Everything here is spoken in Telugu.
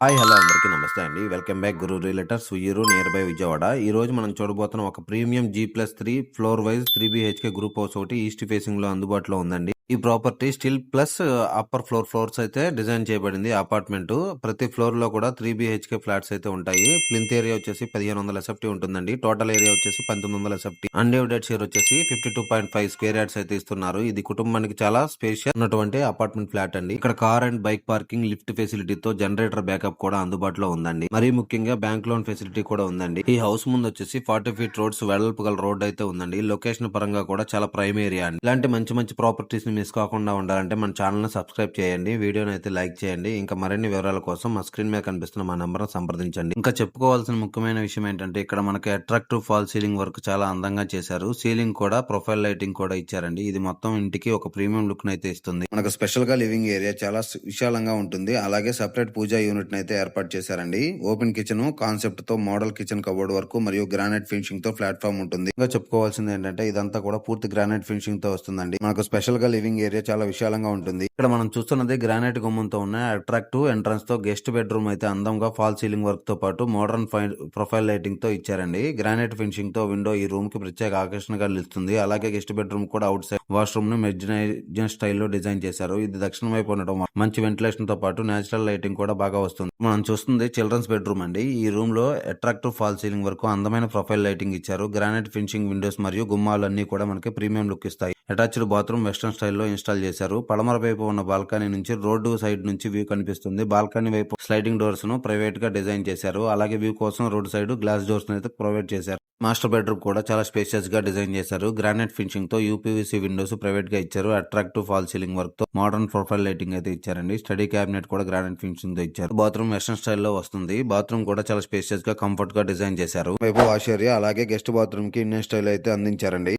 హాయ్ హలో అందరికీ నమస్తే అండి. Welcome back Guru realtors Uyyuru near by Vijayawada. ఈ రోజు మనం చూడబోతున్న ఒక premium G plus three floor wise three BHK group house ఒకటి ఈస్ట్ ఫేసింగ్లో అందుబాటులో ఉందండి. ఈ property stilt plus upper floor floors అయితే డిజైన్ చేయబడింది. అపార్ట్మెంట్. ప్రతి ఫ్లోర్లో కూడా త్రీ బిహెచ్కే ఫ్లాట్స్ అయితే ఉంటాయి. ప్లింత్ ఏరియా వచ్చేసి పదిహేను వందల ఎస్ఎఫ్టీ ఉంటుందండి. టోటల్ ఏరియా వచ్చేసి పంతొమ్మిది వందల ఎస్ఎఫ్టీ అన్డివైడెడ్ షేర్ వచ్చేసి fifty two point five square yards అయితే ఇస్తున్నారు. ఇది కుటుంబానికి చాలా స్పేషియస్ ఉన్నటువంటి అపార్ట్మెంట్ ఫ్లాట్ అండి. ఇక్కడ car and bike parking lift ఫెసిలిటీతో generator backup కూడా అందుబాటులో ఉందండి. మరీ ముఖ్యంగా బ్యాంక్ లోన్ ఫెసిలిటీ కూడా ఉందండి. ఈ హౌస్ ముందు వచ్చేసి ఫార్టీ ఫీట్ రోడ్స్ వెడల్పు గల రోడ్ అయితే ఉందండి. లొకేషన్ పరంగా కూడా చాలా ప్రైమ్ ఏరియా అండి. ఇలాంటి మంచి మంచి ప్రాపర్టీస్ని మిస్ కాకుండా ఉండాలంటే మన ఛానల్ని సబ్స్క్రైబ్ చేయండి. వీడియోని అయితే లైక్ చేయండి. ఇంకా మరిన్ని వివరాల కోసం మా స్క్రీన్ మీద కనిపిస్తున్న మా నెంబర్ను సంప్రదించండి. ఇంకా చెప్పుకోవాల్సిన ముఖ్యమైన విషయం ఏంటంటే ఇక్కడ మనకి అట్రాక్టివ్ ఫాల్ సీలింగ్ వర్క్ చాలా అందంగా చేశారు. సీలింగ్ కూడా ప్రొఫైల్ లైటింగ్ కూడా ఇచ్చారండి. ఇది మొత్తం ఇంటికి ఒక ప్రీమియం లుక్ అయితే ఇస్తుంది. మనకు స్పెషల్గా లివింగ్ ఏరియా చాలా విశాలంగా ఉంటుంది. అలాగే సెపరేట్ పూజా యూనిట్ అయితే ఏర్పాటు చేశారండి. ఓపెన్ కిచెన్ కాన్సెప్ట్తో మోడల్ కిచెన్ కబోర్డ్ వరకు మరియు గ్రానైట్ ఫినిషింగ్తో ప్లాట్ఫామ్ ఉంటుంది. ఇంకా చెప్పుకోవాల్సింది ఏంటంటే ఇదంతా కూడా పూర్తి గ్రానైట్ ఫినిషింగ్తో వస్తుందండి. మనకు స్పెషల్గా లివింగ్ ఏరియా చాలా విశాలంగా ఉంటుంది. ఇక్కడ మనం చూస్తున్నది గ్రానైట్ గుమ్మంతో ఉన్న అట్రాక్టివ్ ఎంట్రన్స్తో గెస్ట్ బెడ్రూమ్ అయితే అందంగా ఫాల్ సీలింగ్ వర్క్తో పాటు మోడర్న్ ప్రొఫైల్ లైటింగ్తో ఇచ్చారండి. గ్రానైట్ ఫినిషింగ్తో విండో ఈ రూమ్కి ప్రత్యేక ఆకర్షణగా నిలుస్తుంది. అలాగే గెస్ట్ బెడ్రూమ్ కూడా అవుట్ సైడ్ వాష్రూమ్ను స్టైల్ స్టైల్లో డిజైన్ చేశారు. ఇది దక్షిణం వైపు ఉండడం మంచి వెంటిలేషన్తో పాటు నేచురల్ లైటింగ్ కూడా బాగా వస్తుంది. మనం చూస్తుంది చిల్డ్రన్స్ బెడ్రూమ్ అండి. ఈ రూమ్లో అట్రాక్టివ్ ఫాల్ సీలింగ్ వరకు అందమైన ప్రొఫైల్ లైటింగ్ ఇచ్చారు. గ్రానైట్ ఫినిషింగ్ విండోస్ మరియు గుమ్మాలు అన్ని కూడా మనకి ప్రీమియం లుక్ ఇస్తాయి. అటాచ్డ్ బాత్రూమ్ వెస్టర్న్ స్టైల్లో ఇన్స్టాల్ చేశారు. పడమర వైపు ఉన్న బాల్కనీ నుంచి రోడ్డు సైడ్ నుంచి వ్యూ కనిపిస్తుంది. బాల్కనీ వైపు స్లైడింగ్ డోర్స్ను ప్రైవేట్గా డిజైన్ చేశారు. అలాగే వ్యూ కోసం రోడ్ సైడ్ గ్లాస్ డోర్స్ అయితే ప్రొవైడ్ చేశారు. మాస్టర్ బెడ్రూమ్ కూడా చాలా స్పేషియస్గా డిజైన్ చేశారు. గ్రానైట్ ఫినిషింగ్తో యూపీవీసీ విండోస్ ప్రైవేట్గా ఇచ్చారు. అట్రాక్టివ్ ఫాల్ సీలింగ్ వర్క్తో మోడర్న్ ప్రొఫైల్ లైటింగ్ అయితే ఇచ్చారండి. స్టడీ క్యాబినెట్ కూడా గ్రానైట్ ఫినిషింగ్తో ఇచ్చారు. బాత్రూమ్ వెస్టర్న్ స్టైల్లో వస్తుంది. బాత్రూమ్ కూడా చాలా స్పేషియస్గా కంఫర్ట్గా డిజైన్ చేశారు. వైపు వాష్ ఏరియా అలాగే గెస్ట్ బాత్రూమ్కి ఇండియన్ స్టైల్ అయితే అందించారండి.